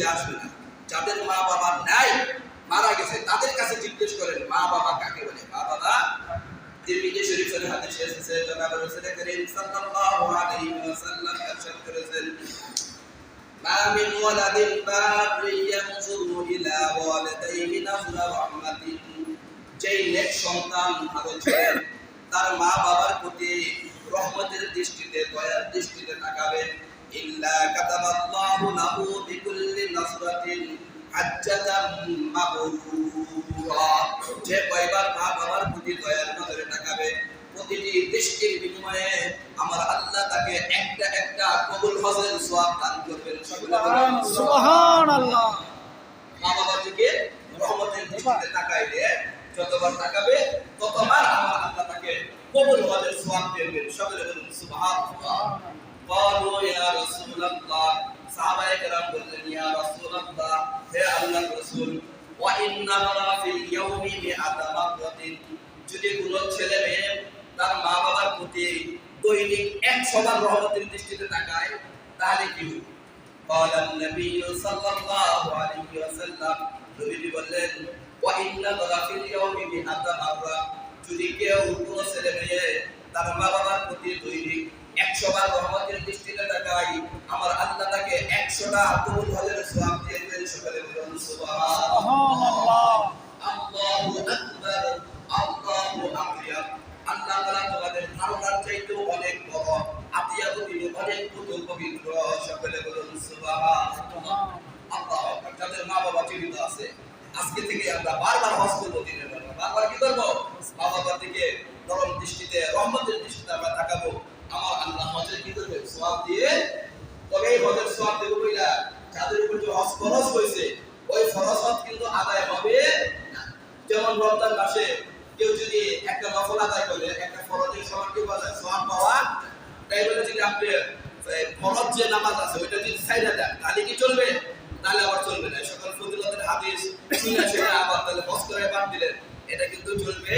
বুঝে আসবে না। যাদের মা বাবা নাই, মারা গেছে, তাদের কাছে জিজ্ঞেস করেন, মা বাবা কাকে বলে? মা বাবা তার মা বাবার প্রতি রহমতের দৃষ্টিতে, দয়ার দৃষ্টিতে তাকাবে ইল্লা কাতাবাল্লাহু লাহু বিকুল্লি নাসরাতিন হাজ্জাতাম মাবরুরা যে কয়বার মা বাবার প্রতি দয়ার নজরে তাকাবে প্রতিটি দৃষ্টির বিনিময়ে আমার আল্লাহ তাকে একটা একটা কবুল হজের সওয়াব দান করবেন সকলে বলুন সুবহানাল্লাহ মা বাবার দিকে রহমতের দৃষ্টিতে তাকাইলে যতবার তাকাবে ততবার আমার আল্লাহ তাকে কবুল হজের সওয়াব দেবেন সকলে বলুন সুবহানাল্লাহ قالوا يا رسول الله সাহাবায়ে কেরাম বললেন ইয়া যদি কোন ছেলে মেয়ে তার মা বাবার প্রতি দৈনিক 100 বার রহমতের দৃষ্টিতে তাকায় তাহলে কি হবে قال النبي صلى الله عليه وسلم নবীজি বললেন ওয়া ইন্না মারা ফিল ইয়াউমি মিআতা মাররা যদি কেউ কোন ছেলে মেয়ে তার মা বাবার প্রতি দৈনিক একশো বার রহমতের দৃষ্টিতে তাকাই আমার আল্লাহ তাকে একশোটা কবুল হজের আজকে থেকে আমরা বারবার হজ করব হজের সওয়াব দেবো কইলা যাদের উপর যে হজ হয়েছে ফরজ কিন্তু আদায় হবে যেমন রমজান মাসে কেউ যদি একটা নফল আদায় করে, একটা ফরজের সমান কেউ আদায় সমান পাওয়া তাই বলে যদি আপনি ফরজ যে নামাজ আছে, ওইটা যদি সাইডে দেন, তাহলে কি চলবে? তাহলে আবার চলবে না। সকাল ফজিলতের হাদিস শুনে সেটা আবার তাহলে বস করে বাদ দিলেন। এটা কিন্তু চলবে